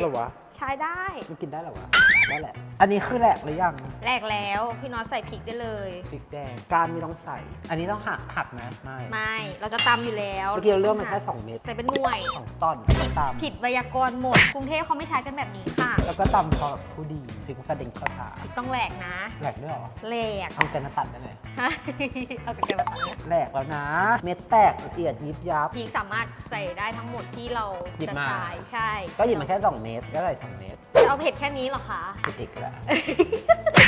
เหรอวะ ใช้ได้ มันกินได้เหรอวะ ได้แหละ อันนี้คือแหลกหรือยังแรกแล้วพี่น็อตใส่พริกได้เลย พริกแดงการไม่ต้องใส่ อันนี้ต้องหักหักไหมไม่ ไม่ เราจะตำอยู่แล้วเมื่อกี้เราเลือกมาแค่2เม็ดใส่เป็นหน่วย สองต้นตามผิดไวยากรณ์หมด กรุงเทพเขาไม่ใช้กันแบบนี้ค่ะ แล้วก็ตำพอแบบผู้ดีพริกมันกระเด็นเข้าตาพริกต้องแหลกนะแหลกด้วยเหรอแหลกเอาใจมาตัดได้ไหมฮะเอากระเทียมมาตัดนะแหลกแล้วนะ เม็ดแตกละเอียดยิบยับพริกสามารถใส่ได้ทั้งหมดที่เราหยิบจะมา ใช้ใช่ ก็หยิบมาแค่2เม็ดก็ใส่2เม็ดจะเอาเผ็ดแค่นี้เหรอคะผิดอีกแล้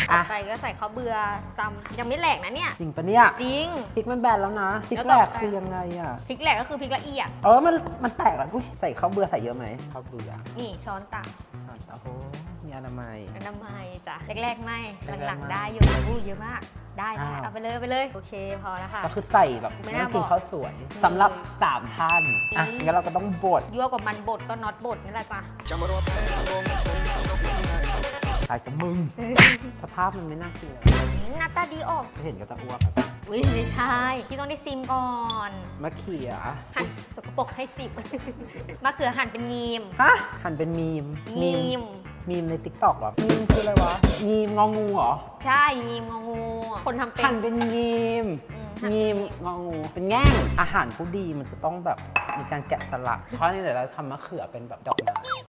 วอะไปก็ใส่ข้าวเบื่อตำยังไม่แหลกนะเนี่ย จริงปะเนี่ยจริง พริกมันแบนแล้วนะพริกแล้วแหต่ลอกไปคือยังไงอะพริกแหลกก็คือพริกละเอียด เออมันมันแตกแล้วอุ๊ยใส่ข้าวเบื่อใส่เยอะไหมข้าวเบื่อนี่ช้อนตักสัตว์โอ้โหมีอนามัยน้ำมันจ้ะแรกๆไม่แรกๆหลังไม่ๆได้อยู่อู้เยอะมากได้ได้อ้าวเอาไปเลยเอาไปเลย โอเคพอแล้วค่ะก็คือใส่แบบไม่ไม่น่าต้องกินบอกข้าวสวยสำหรับ3ท่านอะอืมงั้นเราก็ต้องบดยั่วกับมันบดก็น็อตบดนี่แหละจ้ะ ตายกับมึง สภาพมันไม่น่ากินเลยอืมหน้าตาดีออกเห็นก็จะอ้วกอะอุ้ยไม่ใช่พี่ต้องได้ซิมก่อนมะเขือหั่นสกปรกให้สิบ มะเขือหั่นเป็นงีม ฮะหั่นเป็นมีมงีม มีมในติ๊กต็อกหรอมีมคืออะไรวะมีมงองูเหรอใช่งีมงองู คนทำเป็นหั่นเป็นงีมอืมหั่นงีมงองู เป็นแง่งอาหารผู้ดีมันจะต้องแบบมีการแกะสลักเพราะนี่เดี๋ยวเราทำมะเขือเป็นแบบดอกไม้